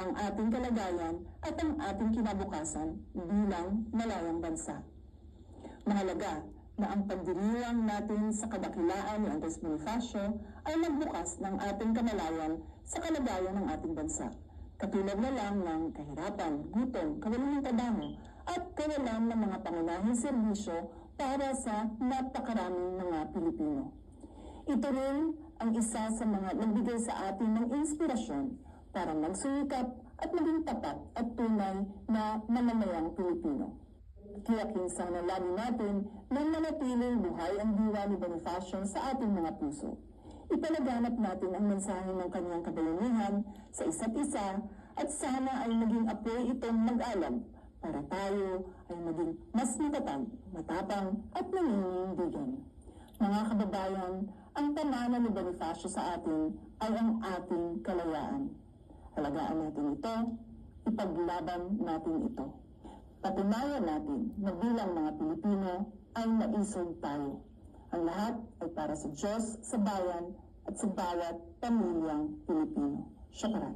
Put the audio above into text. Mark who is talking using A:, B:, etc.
A: ang ating kalagayan at ang ating kinabukasan bilang malayang bansa. Mahalaga na ang pagdiriwang natin sa kadakilaan ni Andres Bonifacio ay magbukas ng ating kamalayan sa kalagayan ng ating bansa. Katulad na lang ng kahirapan, gutom, kawalan ng trabaho, at kawalan ng mga pangunahing serbisyo para sa napakaraming mga Pilipino. Ito rin ang isa sa mga nagbigay sa atin ng inspirasyon para magsumikap at maging tapat at tunay na mamamayang Pilipino. Kaya kinsa na lagi natin na manatiling buhay ang diwa ni Bonifacio sa ating mga puso. Ipalaganap natin ang mensahe ng kanyang kabayanihan sa isa't isa at sana ay maging apoy itong mag-alam para tayo ay maging mas matatag, matapang at naninindigan. Mga kababayan, ang pamana ni Bonifacio sa atin ay ang ating kalayaan. Halagaan natin ito, ipaglaban natin ito. Patunayan natin na bilang mga Pilipino ay maisog tayo. Ang lahat ay para sa Diyos, sa bayan, at sa bawat pamilyang Pilipino. Syukran.